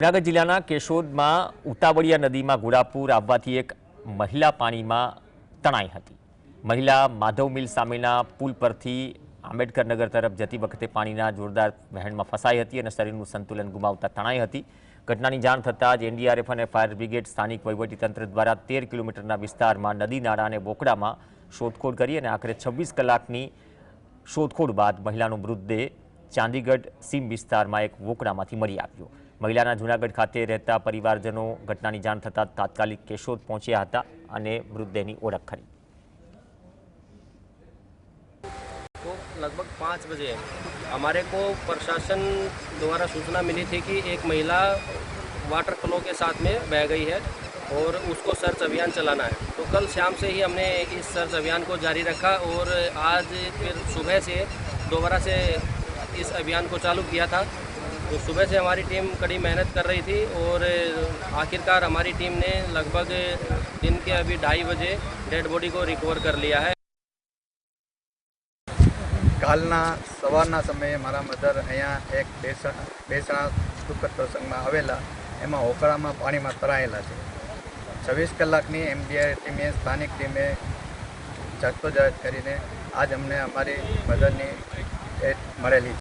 પ્રાગજિલ્લાના કેશોદમાં ઉતાવળિયા નદીમાં ગુરાપુર આવવાતી એક મહિલા પાણીમાં તણાઈ હતી. મહિલા माधव મિલ સામીના પુલ પરથી આમેડ்கરનગર તરફ જતી વખતે પાણીના જોરદાર વહેણમાં ફસાઈ હતી અને શરીરનું સંતુલન ગુમાવતા તણાઈ હતી. ઘટનાની જાણ થતા જ NDRF અને ફાયર બ્રિગેડ સ્થાનિક વહીવટી તંત્ર દ્વારા 13 કિલોમીટરના વિસ્તારમાં નદી નાડા અને વોકડામાં શોધખોળ કરી અને આખરે 26 કલાકની શોધખોળ બાદ મહિલાનો મૃતદેહ ચાંદીગઢ સીમ વિસ્તારમાં એક વોકડામાંથી મળી આવ્યો. મહિલાના जूनागढ़ खाते रहता परिवारजनों घटना की થતાં તાત્કાલિક केशोद पहुंचा था અને મૃતદેહની ઓળખ ओख तो लगभग पाँच बजे हमारे को प्रशासन द्वारा सूचना मिली थी कि एक महिला वाटर फ्लो के साथ में बह गई है और उसको सर्च अभियान चलाना है तो कल शाम से ही हमने इस सर्च अभियान को जारी रखा और आज फिर सुबह से दोबारा से इस अभियान को चालू किया था तो सुबह से हमारी टीम कड़ी मेहनत कर रही थी और आखिरकार हमारी टीम ने लगभग दिन के अभी ढाई बजे डेड बॉडी को रिकवर कर लिया है કાલના સવારના સમયે મારા મધર અહીંયા એક બેસણા બેસણા દુઃખદ પ્રસંગમાં આવેલા એમાં હોકળામાં પાણીમાં તરાયેલા છે છવ્વીસ કલાકની એમડીઆઈ ટીમે સ્થાનિક ટીમે જાગતો જાહેર કરીને આજ અમને અમારી મધરની ડેટ મળેલી